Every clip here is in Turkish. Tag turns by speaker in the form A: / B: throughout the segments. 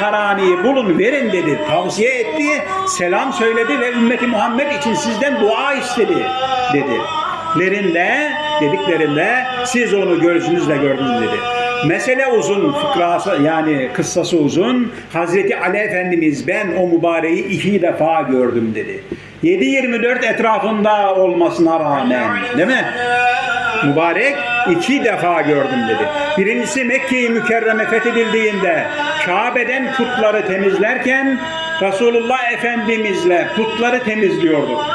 A: Karani'yi bulun verin dedi. Tavsiye etti, selam söyledi ve ümmeti Muhammed için sizden dua istedi dedi. Lerinde dediklerinde siz onu gözünüzle gördünüz dedi. Mesele uzun, fıkrası yani kıssası uzun. Hazreti Ali Efendimiz ben o mübareği iki defa gördüm dedi. 7-24 etrafında olmasına rağmen değil mi? Mübarek iki defa gördüm dedi. Birincisi Mekke-i Mükerreme fethedildiğinde Kabe'den putları temizlerken Resulullah Efendimizle putları temizliyorduk.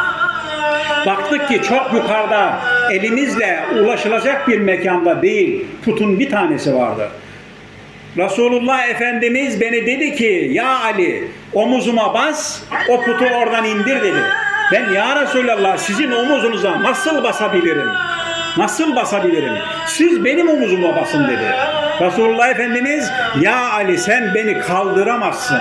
A: Baktık ki çok yukarıda elimizle ulaşılacak bir mekanda değil putun bir tanesi vardı. Resulullah Efendimiz beni dedi ki ya Ali omuzuma bas o putu oradan indir dedi. Ben ya Resulallah sizin omuzunuza nasıl basabilirim? Nasıl basabilirim? Siz benim omuzuma basın dedi. Resulullah Efendimiz ya Ali sen beni kaldıramazsın.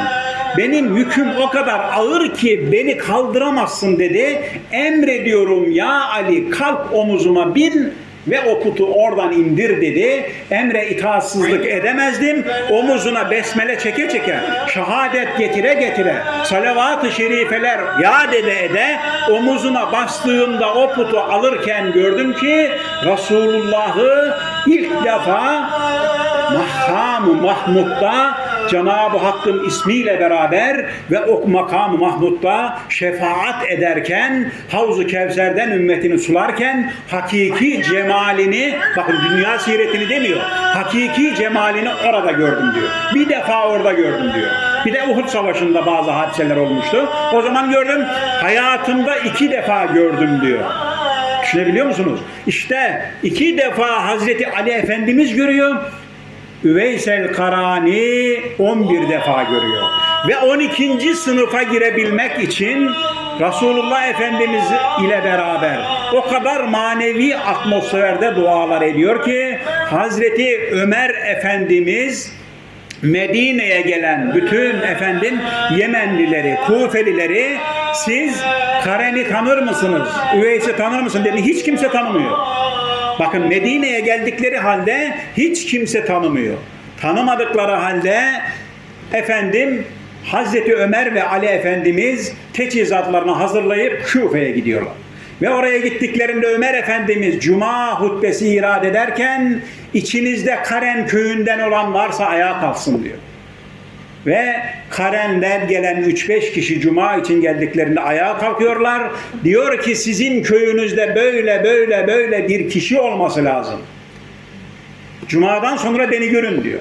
A: Benim yüküm o kadar ağır ki beni kaldıramazsın dedi. Emrediyorum ya Ali kalk omuzuma bin ve o putu oradan indir dedi. Emre itaatsızlık edemezdim. Omuzuna besmele çeke çeke, şehadet getire getire, salavat-ı şerifeler yad ede ede omuzuna bastığımda o putu alırken gördüm ki Resulullah'ı ilk defa Mahkam-ı Mahmud'da Cenab-ı Hakk'ın ismiyle beraber ve o makam-ı Mahmud'da şefaat ederken Havzu Kevser'den ümmetini sularken hakiki cemalini bakın dünya siretini demiyor. Hakiki cemalini orada gördüm diyor. Bir defa orada gördüm diyor. Bir de Uhud Savaşı'nda bazı hadiseler olmuştu. O zaman gördüm. Hayatımda iki defa gördüm diyor. Düşünebiliyor musunuz? İşte iki defa Hazreti Ali Efendimiz görüyor. Üveysel Karani 11 defa görüyor. Ve 12. sınıfa girebilmek için Resulullah Efendimiz ile beraber o kadar manevi atmosferde dualar ediyor ki Hazreti Ömer Efendimiz Medine'ye gelen bütün efendim Yemenlileri, Kufelileri siz Karen'i tanır mısınız? Üveys'i tanır mısın dedi. Hiç kimse tanımıyor. Bakın Medine'ye geldikleri halde hiç kimse tanımıyor. Tanımadıkları halde efendim Hazreti Ömer ve Ali Efendimiz teçhizatlarını hazırlayıp Küfe'ye gidiyorlar. Ve oraya gittiklerinde Ömer Efendimiz Cuma hutbesi irad ederken içinizde Karen köyünden olan varsa ayağa kalksın diyor. Ve Karen'den gelen 3-5 kişi Cuma için geldiklerinde ayağa kalkıyorlar. Diyor ki sizin köyünüzde böyle böyle böyle bir kişi olması lazım. Cuma'dan sonra beni görün diyor.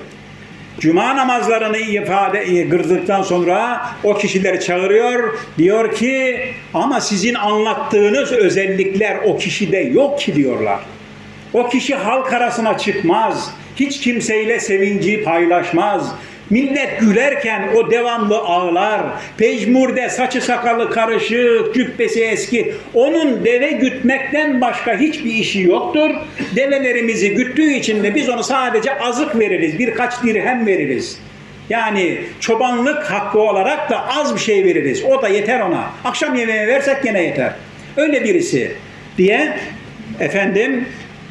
A: Cuma namazlarını ifade kırdıktan sonra o kişileri çağırıyor. Diyor ki ama sizin anlattığınız özellikler o kişide yok ki diyorlar. O kişi halk arasına çıkmaz. Hiç kimseyle sevinci paylaşmaz. Millet gülerken o devamlı ağlar. Pejmurde saçı sakalı karışık, cübbesi eski. Onun deve gütmekten başka hiçbir işi yoktur. Develerimizi güttüğü için de biz onu sadece azık veririz. Birkaç dirhem veririz. Yani çobanlık hakkı olarak da az bir şey veririz. O da yeter ona. Akşam yemeği versek gene yeter. Öyle birisi diye efendim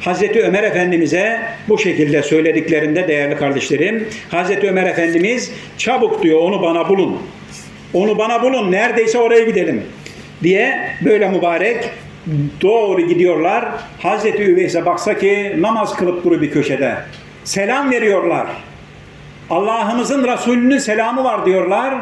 A: Hazreti Ömer Efendimiz'e bu şekilde söylediklerinde değerli kardeşlerim, Hazreti Ömer Efendimiz çabuk diyor onu bana bulun. Onu bana bulun neredeyse oraya gidelim diye böyle mübarek doğru gidiyorlar. Hazreti Üveys'e baksa ki namaz kılıp duru bir köşede. Selam veriyorlar. Allah'ımızın Resulü'nün selamı var diyorlar.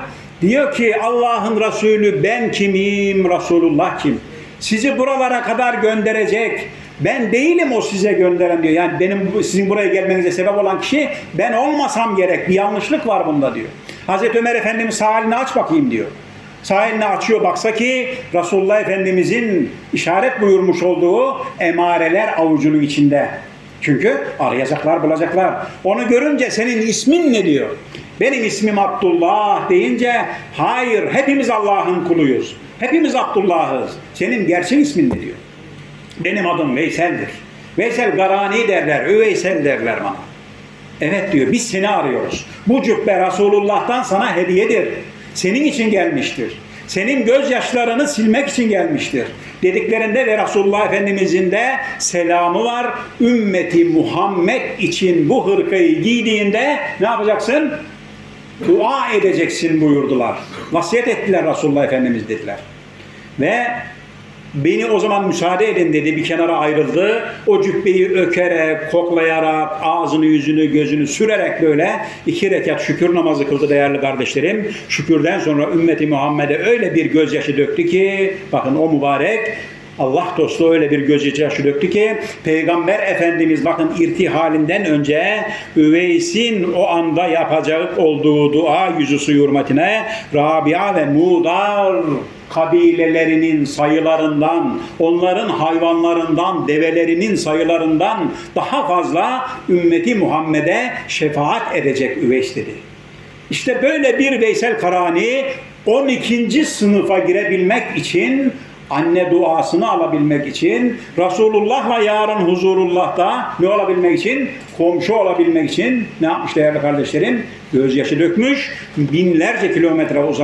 A: Diyor ki Allah'ın Resulü ben kimim, Resulullah kim? Sizi buralara kadar gönderecek. Ben değilim o size gönderen diyor. Yani benim sizin buraya gelmenize sebep olan kişi ben olmasam gerek. Bir yanlışlık var bunda diyor. Hazreti Ömer Efendimiz sağ aç bakayım diyor. Sağ açıyor baksa ki Resulullah Efendimizin işaret buyurmuş olduğu emareler avucunun içinde. Çünkü arayacaklar, bulacaklar. Onu görünce senin ismin ne diyor? Benim ismim Abdullah deyince hayır hepimiz Allah'ın kuluyuz. Hepimiz Abdullah'ız. Senin gerçek ismin ne diyor? Benim adım Veysel'dir. Veysel Garani derler, Üveysel derler bana. Evet diyor, biz seni arıyoruz. Bu cübbe Resulullah'tan sana hediyedir. Senin için gelmiştir. Senin gözyaşlarını silmek için gelmiştir. Dediklerinde ve Resulullah Efendimizin de selamı var. Ümmeti Muhammed için bu hırkayı giydiğinde ne yapacaksın? dua edeceksin buyurdular. Vasiyet ettiler Resulullah Efendimiz dediler. Ve beni o zaman müsaade edin dedi bir kenara ayrıldı. O cübbeyi ökerek, koklayarak, ağzını, yüzünü, gözünü sürerek böyle iki rekat şükür namazı kıldı değerli kardeşlerim. Şükürden sonra ümmeti Muhammed'e öyle bir gözyaşı döktü ki bakın o mübarek Allah dostu öyle bir gözyaşı döktü ki Peygamber Efendimiz bakın irtihalinden önce Üveys'in o anda yapacak olduğu dua yüzü hürmetine Rabia ve Mudar kabilelerinin sayılarından, onların hayvanlarından, develerinin sayılarından daha fazla ümmeti Muhammed'e şefaat edecek Üveys dedi. İşte böyle bir Veysel Karani 12. sınıfa girebilmek için anne duasını alabilmek için Resulullah'la yarın huzurullah'ta ne olabilmek için? Komşu olabilmek için ne yapmış değerli kardeşlerim? Gözyaşı dökmüş, binlerce kilometre uzak